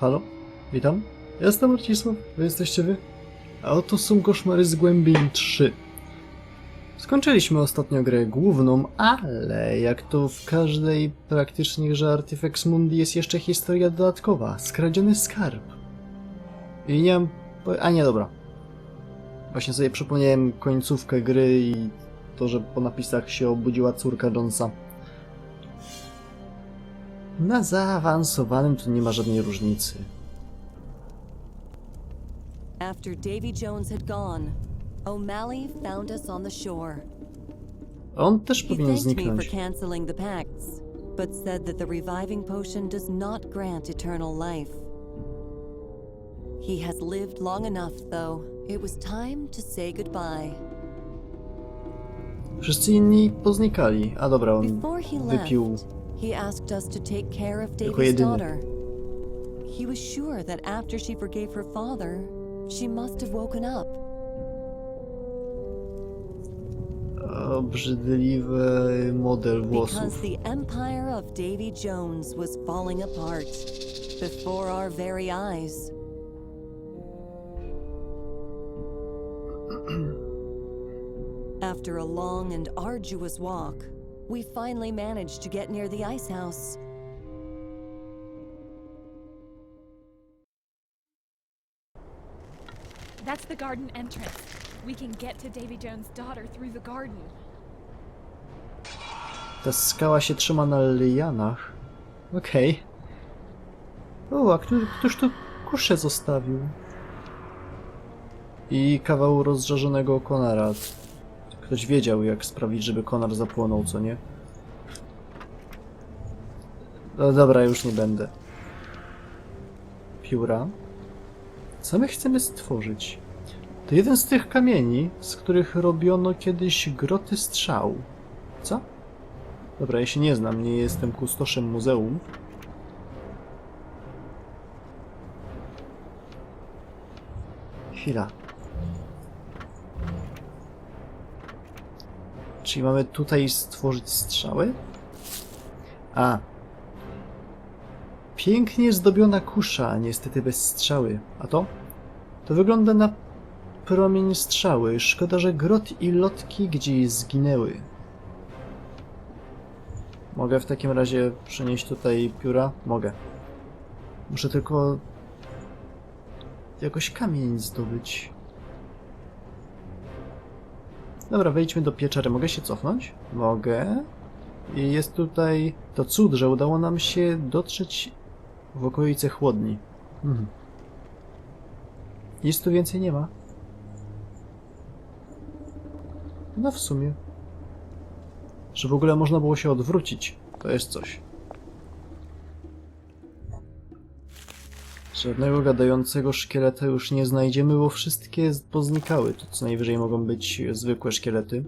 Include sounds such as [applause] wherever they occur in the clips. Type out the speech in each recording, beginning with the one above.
Halo? Witam? Jestem Marcisław, wy jesteście wy? A oto są koszmary z głębiin 3. Skończyliśmy ostatnio grę główną, ale jak to w każdej praktycznie grze Artifex Mundi jest jeszcze historia dodatkowa, skradziony skarb. I nie mam... A nie, dobra. Właśnie sobie przypomniałem końcówkę gry i to, że po napisach się obudziła córka Jonesa. Na zaawansowanym to nie ma żadnej różnicy. After Davy Jones had gone, O'Malley found us on the shore. On też He powinien zniknąć. canceling the pacts, but said that the reviving potion does not grant eternal life. He has lived long enough, though. It was time to say goodbye. Wszyscy inni poznikali. A dobra, on he wypił. He asked us to take care of Davy's daughter. He was sure that after she forgave her father, she must have woken up. Obrzydliwy model Because the empire of Davy Jones was falling apart before our very eyes. [clears throat] After a long and arduous walk, we finally managed to get near the ice house. That's the garden entrance. We can get to Davy Jones' daughter through the garden. Ta skała się trzyma na lianach. Okej. O, a kto, któż tu kuszę zostawił? I kawał rozżarzonego konara. Ktoś wiedział, jak sprawić, żeby konar zapłonął, co nie? No dobra, już nie będę. Pióra. Co my chcemy stworzyć? To jeden z tych kamieni, z których robiono kiedyś groty strzał. Co? Dobra, ja się nie znam, nie jestem kustoszem muzeum. Chwila. Czyli mamy tutaj stworzyć strzały? A. Pięknie zdobiona kusza, niestety bez strzały. A to? To wygląda na promień strzały. Szkoda, że grot i lotki gdzieś zginęły. Mogę w takim razie przynieść tutaj pióra? Mogę. Muszę tylko jakoś kamień zdobyć. Dobra, wejdźmy do pieczery. Mogę się cofnąć? Mogę. I jest tutaj to cud, że udało nam się dotrzeć w okolice chłodni. Mhm. Nic tu więcej nie ma. No w sumie. Że w ogóle można było się odwrócić. To jest coś. Żadnego gadającego szkieleta już nie znajdziemy, bo wszystkie poznikały. To co najwyżej mogą być zwykłe szkielety.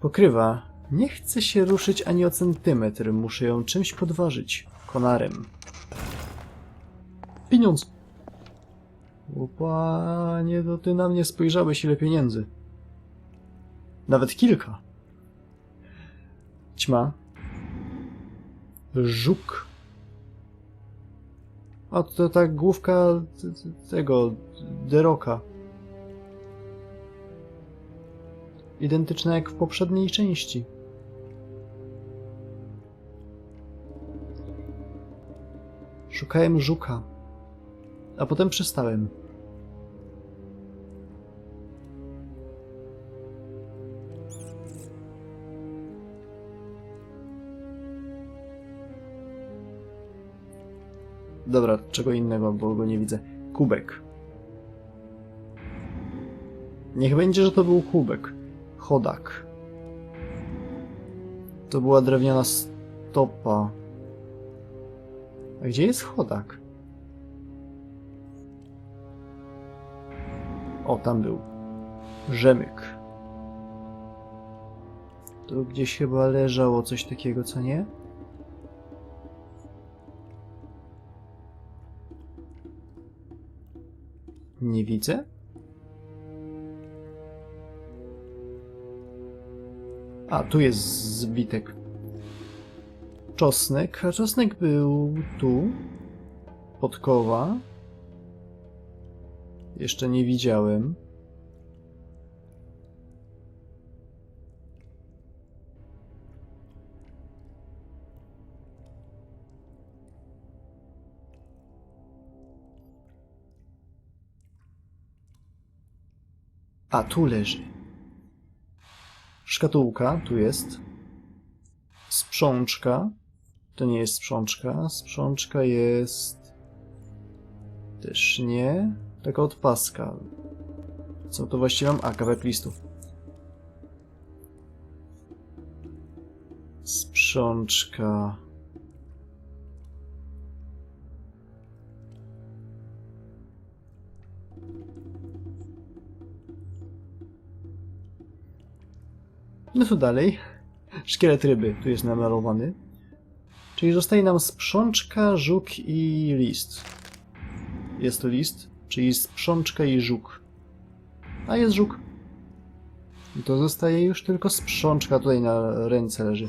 Pokrywa. Nie chce się ruszyć ani o centymetr. Muszę ją czymś podważyć. Konarem. Pieniądz! O panie, to ty na mnie spojrzałeś ile pieniędzy. Nawet kilka. Ćma. Żuk. A to ta główka tego Deroka. Identyczna jak w poprzedniej części. Szukałem żuka, a potem przestałem. Dobra, czego innego, bo go nie widzę. Kubek. Niech będzie, że to był kubek. Chodak. To była drewniana stopa. A gdzie jest chodak? O, tam był. Rzemyk. Tu gdzieś chyba leżało coś takiego, co nie? Nie widzę. A, tu jest zbitek. czosnek, a czosnek był tu. Podkowa. Jeszcze nie widziałem. A tu leży. Szkatułka, tu jest. Sprzączka. To nie jest sprzączka. Sprzączka jest. Też nie. Taka odpaska. Co to właściwie mam? A, kawałek listów. Sprzączka. No to dalej. Szkielet ryby, tu jest namalowany. Czyli zostaje nam sprzączka, żuk i list. Jest list, czyli sprzączka i żuk. A jest żuk. I to zostaje już tylko sprzączka, tutaj na ręce leży.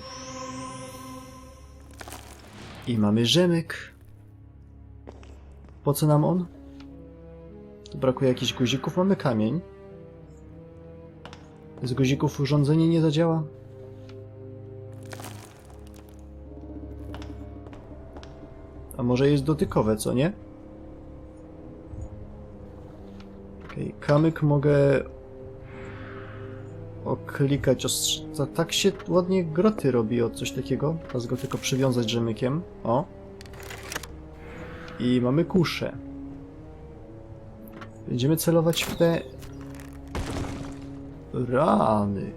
I mamy rzemyk. Po co nam on? Tu brakuje jakichś guzików, mamy kamień. Z guzików urządzenie nie zadziała. A może jest dotykowe, co nie? Okej, kamyk mogę oklikać ostrza. Tak się ładnie groty robi od coś takiego. Teraz go tylko przywiązać rzemykiem. O. I mamy kuszę. Będziemy celować w te Rany.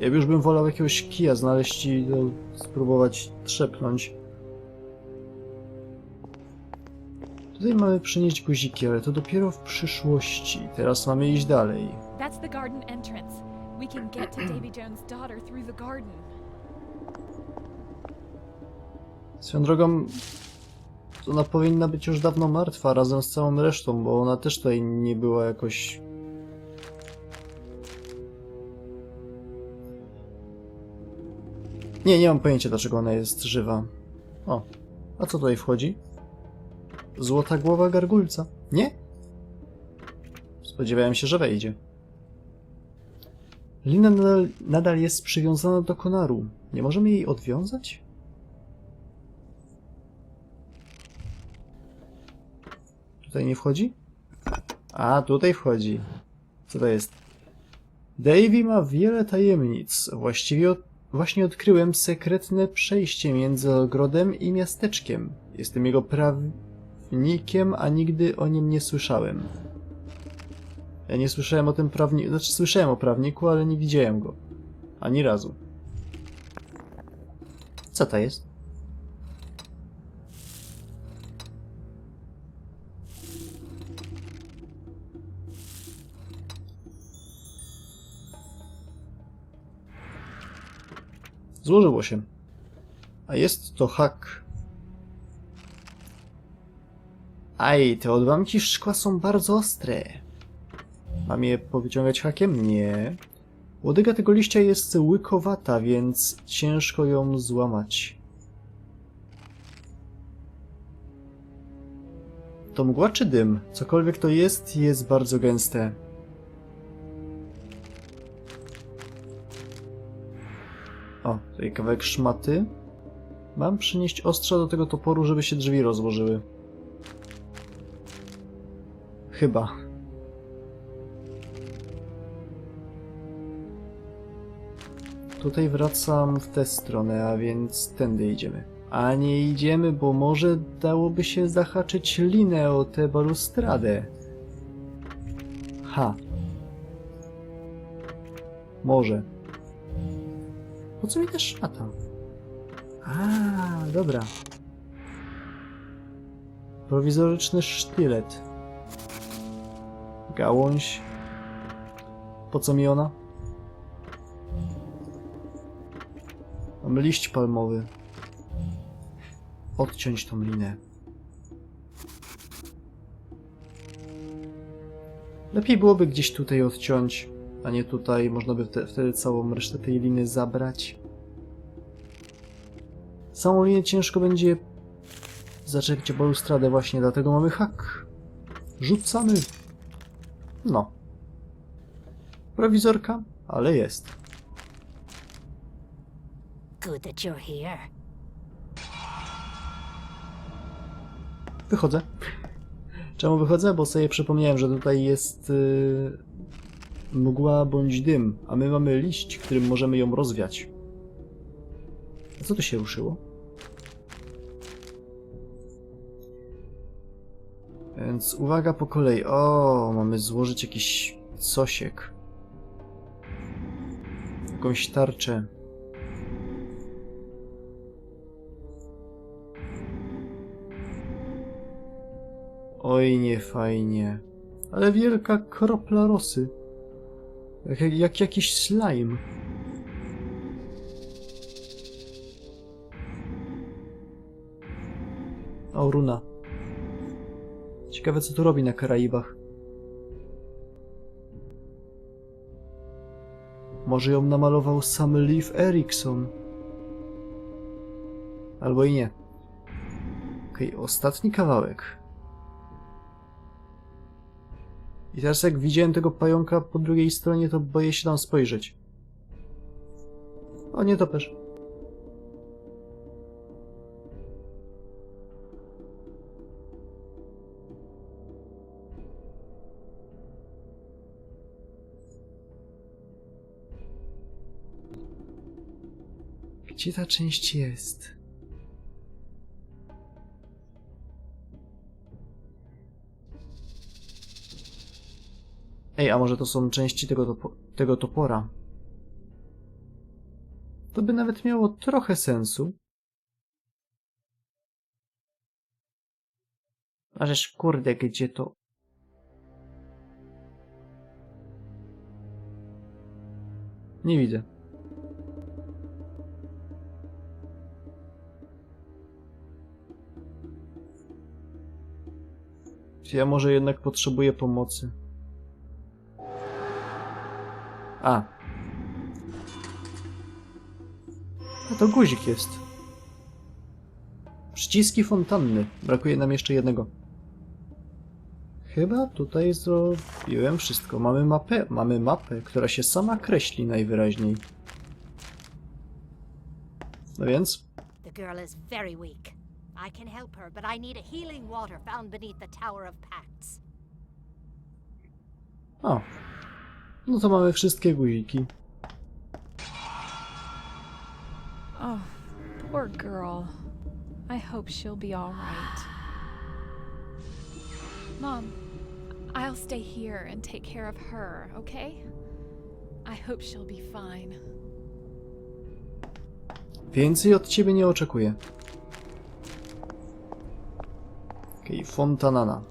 Ja już bym wolał jakiegoś kija znaleźć i no, spróbować trzepnąć. Tutaj mamy przynieść guziki, ale to dopiero w przyszłości. Teraz mamy iść dalej. That's the garden entrance. We can get to Davy Jones' daughter through the garden. Swoją drogą, ona powinna być już dawno martwa razem z całą resztą, bo ona też tutaj nie była jakoś... Nie, nie mam pojęcia dlaczego ona jest żywa. O, a co tutaj wchodzi? Złota głowa gargulca. Nie? Spodziewałem się, że wejdzie. Lina nadal, nadal jest przywiązana do konaru. Nie możemy jej odwiązać? Tutaj nie wchodzi? A, tutaj wchodzi. Co to jest? Davy ma wiele tajemnic. Właściwie od, właśnie odkryłem sekretne przejście między ogrodem i miasteczkiem. Jestem jego prawnikiem, a nigdy o nim nie słyszałem. Ja nie słyszałem o tym prawniku, znaczy słyszałem o prawniku, ale nie widziałem go. Ani razu. Co to jest? Złożyło się. A jest to hak. Aj, te odłamki szkła są bardzo ostre. Mam je powyciągać hakiem? Nie. Łodyga tego liścia jest łykowata, więc ciężko ją złamać. To mgła czy dym? Cokolwiek to jest, jest bardzo gęste. O, tutaj kawałek szmaty. Mam przynieść ostrza do tego toporu, żeby się drzwi rozłożyły. Chyba. Tutaj wracam w tę stronę, a więc tędy idziemy. A nie idziemy, bo może dałoby się zahaczyć linę o tę balustradę. Ha. Może. Po co mi ta szmata? A, dobra. Prowizoryczny sztylet. Gałąź. Po co mi ona? Mam liść palmowy. Odciąć tą linę. Lepiej byłoby gdzieś tutaj odciąć, a nie tutaj. Można by wte- wtedy całą resztę tej liny zabrać. całą linię ciężko będzie zaczepić o balustradę właśnie, dlatego mamy hak. Rzucamy. No. Prowizorka, ale jest. Good that you're here. Wychodzę. Czemu wychodzę? Bo sobie przypomniałem, że tutaj jest yy, mgła bądź dym, a my mamy liść, którym możemy ją rozwiać. A co tu się ruszyło? Więc uwaga po kolei. O, mamy złożyć jakiś cosiek. Jakąś tarczę. Oj, nie fajnie. Ale wielka kropla rosy. Jak, jak, jak jakiś slime. O, runa. Ciekawe, co tu robi na Karaibach. Może ją namalował sam Leaf Erikson. Albo i nie. Okej, ostatni kawałek. I teraz jak widziałem tego pająka po drugiej stronie, to boję się tam spojrzeć. O, nie topesz. Gdzie ta część jest? Ej, a może to są części tego, topo tego topora? To by nawet miało trochę sensu. Ależ kurde, gdzie to? Nie widzę. Ja może jednak potrzebuję pomocy? A. A to guzik jest. Przyciski fontanny. Brakuje nam jeszcze jednego. Chyba tutaj zrobiłem wszystko. Mamy mapę, mamy mapę, która się sama kreśli najwyraźniej. No więc, The girl is very weak. I can help her, but I need a healing water found beneath the Tower of Pacts. o. No to mamy wszystkie guziki. Oh, poor girl. I hope she'll be all right. Mom, I'll stay here and take care of her, okay? I hope she'll be fine. Więcej od ciebie nie oczekuję. Okej, okay, fontanana.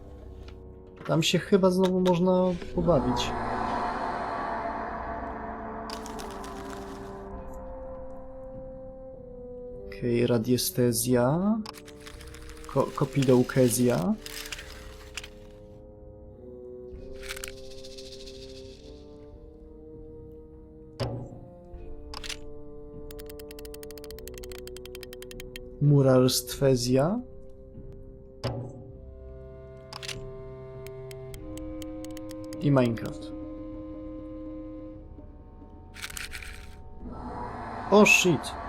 Tam się chyba znowu można pobawić. Okej, okay, radiestezja. Ko kopidoukezja. Muralstwezja. I Minecraft. O shit.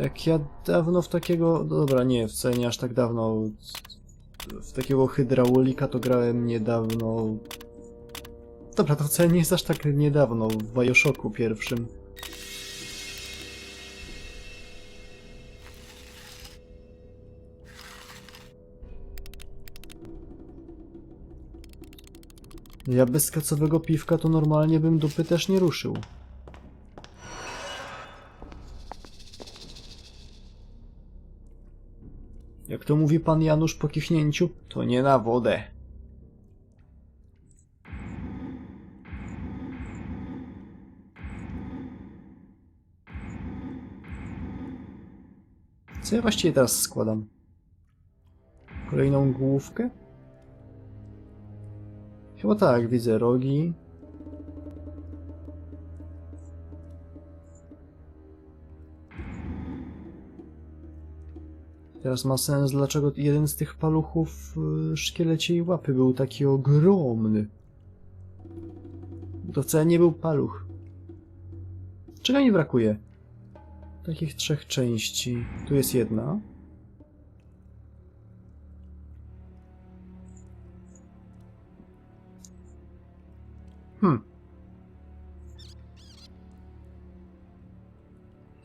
Jak ja dawno w takiego... no Dobra, nie, wcale nie aż tak dawno. W takiego hydraulika to grałem niedawno. Dobra, to wcale nie jest aż tak niedawno, w Bioshocku pierwszym. Ja bez kacowego piwka to normalnie bym dupy też nie ruszył. To mówi pan Janusz po kichnięciu, to nie na wodę. Co ja właściwie teraz składam? Kolejną główkę? Chyba tak, widzę rogi. Teraz ma sens, dlaczego jeden z tych paluchów y, szkieleciej łapy był taki ogromny. To wcale nie był paluch. Czego mi brakuje? Takich trzech części. Tu jest jedna. Hmm.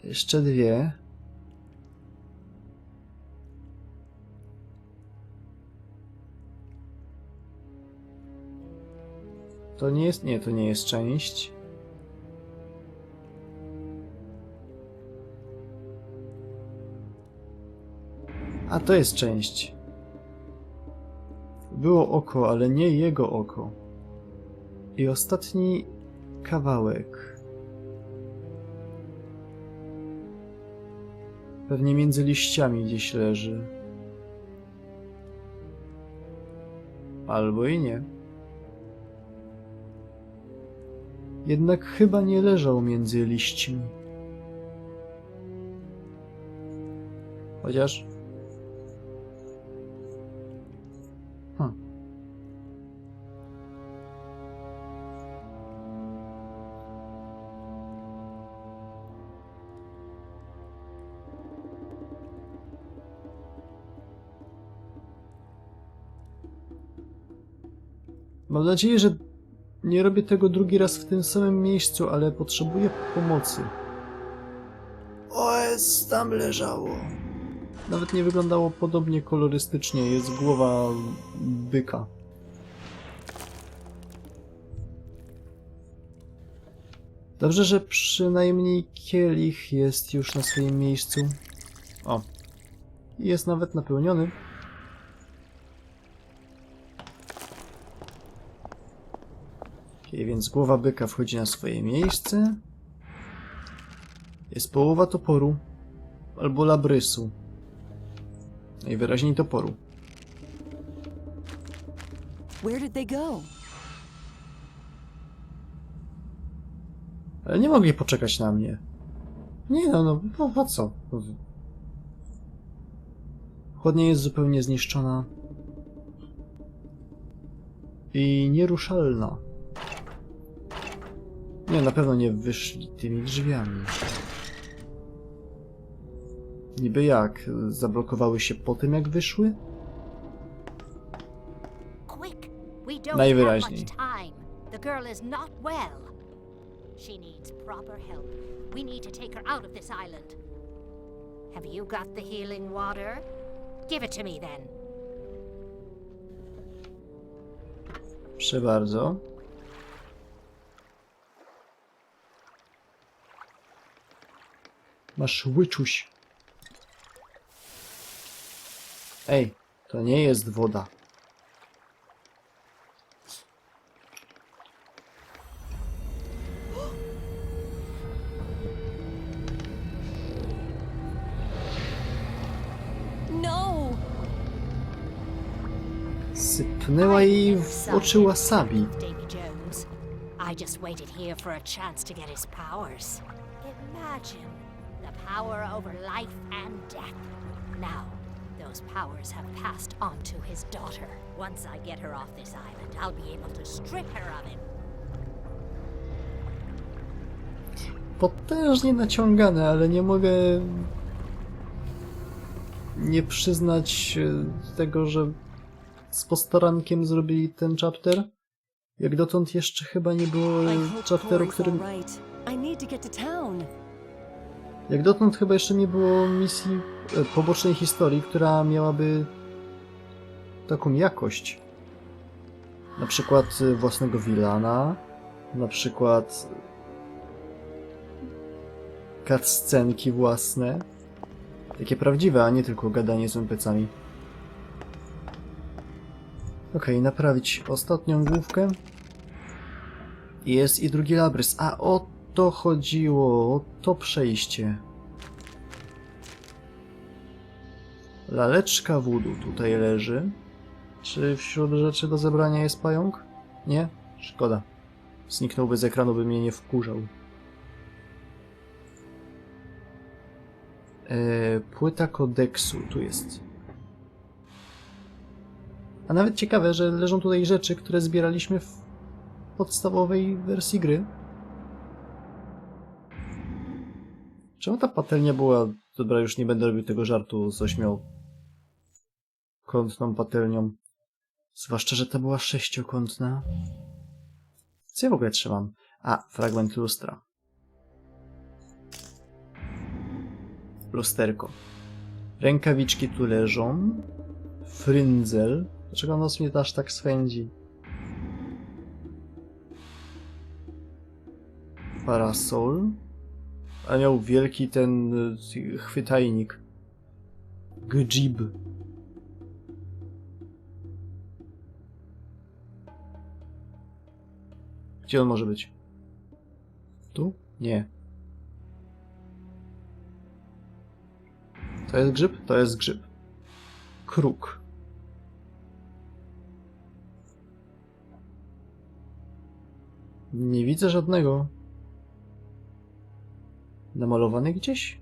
Jeszcze dwie. To nie jest. Nie, to nie jest część. A to jest część. Było oko, ale nie jego oko. I ostatni kawałek. Pewnie między liściami gdzieś leży. Albo i nie. Jednak chyba nie leżał między liśćmi. Chociaż. Hm. Mam nadzieję, że nie robię tego drugi raz w tym samym miejscu, ale potrzebuję pomocy. OS tam leżało. Nawet nie wyglądało podobnie kolorystycznie. Jest głowa byka. Dobrze, że przynajmniej kielich jest już na swoim miejscu. O. Jest nawet napełniony. Więc głowa byka wchodzi na swoje miejsce. Jest połowa toporu. Albo labrysu. Najwyraźniej toporu. Where did they go? Ale nie mogli poczekać na mnie. Nie no, no, no po co? Chłodnia jest zupełnie zniszczona. I nieruszalna. Nie, na pewno nie wyszli tymi drzwiami. Niby jak? Zablokowały się po tym, jak wyszły? Najwyraźniej. She needs proper help. We need to take her out of this island. Have you got the healing water? Give it to me then. Proszę bardzo. Masz łyczuś. Ej, to nie jest woda. No! Sypnęła jej w oczy wasabi. I just waited here for a chance to get his powers. Imagine power over life and death. Now, those powers have passed on to his daughter. Once I get her off this island, I'll be able to strip her of him. Potężnie naciągane, ale nie mogę nie przyznać e, tego, że z postarankiem zrobili ten chapter. Jak dotąd jeszcze chyba nie było chapteru, którym... all right. I need to get to town. Jak dotąd chyba jeszcze nie było misji e, pobocznej historii, która miałaby taką jakość. Na przykład e, własnego Wilana, na przykład cutscenki własne. Takie prawdziwe, a nie tylko gadanie z NPC-ami. Okej, naprawić ostatnią główkę. Jest i drugi labrys. A o to chodziło, o to przejście. Laleczka wudu tutaj leży. Czy wśród rzeczy do zebrania jest pająk? Nie? Szkoda. Zniknąłby z ekranu, by mnie nie wkurzał. E, płyta kodeksu, tu jest. A nawet ciekawe, że leżą tutaj rzeczy, które zbieraliśmy w podstawowej wersji gry. Czemu ta patelnia była... Dobra, już nie będę robił tego żartu z ośmiokątną patelnią. Zwłaszcza, że ta była sześciokątna. Co ja w ogóle trzymam? A, fragment lustra. Lusterko. Rękawiczki tu leżą. Fryndzel. Dlaczego nos mnie aż tak swędzi? Parasol. A miał wielki ten y, chwytajnik. Gjib. Gdzie on może być? Tu? Nie. To jest grzyb? To jest grzyb. Kruk. Nie widzę żadnego. Namalowany gdzieś?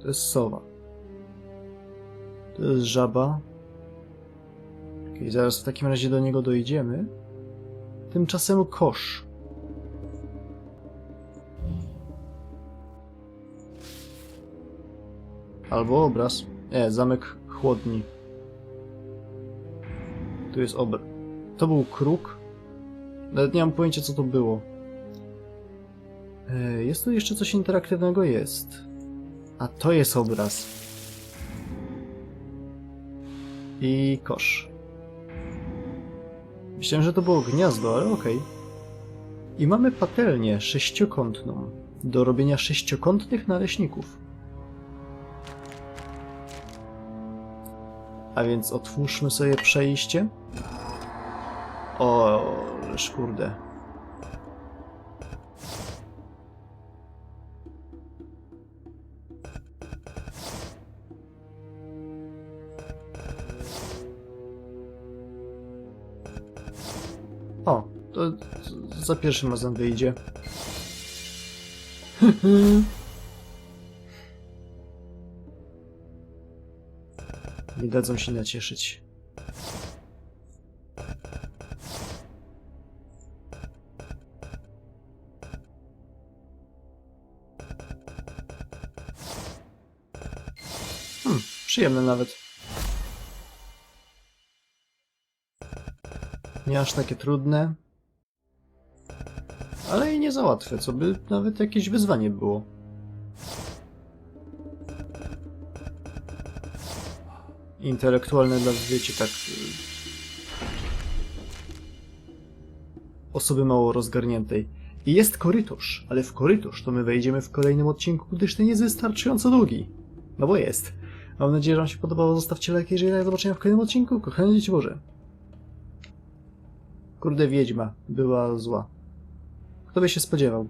To jest sowa. To jest żaba. Okej, zaraz w takim razie do niego dojdziemy. Tymczasem kosz. Albo obraz. Nie, zamek chłodni. Tu jest obr. To był kruk. Nawet nie mam pojęcia, co to było. E, Jest tu jeszcze coś interaktywnego? Jest. A to jest obraz. I kosz. Myślałem, że to było gniazdo, ale okej. I mamy patelnię sześciokątną do robienia sześciokątnych naleśników. A więc otwórzmy sobie przejście. O, kurde. Z- za pierwszym razem wyjdzie. [laughs] Nie dadzą się nacieszyć. Hmm, przyjemne nawet. Nie aż takie trudne. Ale i nie za łatwe, co by nawet jakieś wyzwanie było. Intelektualne dla, wiecie, tak... y, Osoby mało rozgarniętej. I jest korytarz, ale w korytarz to my wejdziemy w kolejnym odcinku, gdyż ten jest wystarczająco długi. No bo jest. Mam nadzieję, że Wam się podobało. Zostawcie lajki, jeżeli tak, do zobaczenia w kolejnym odcinku. Kochani dzieci Boże. Kurde, wiedźma była zła. Kto by się spodziewał?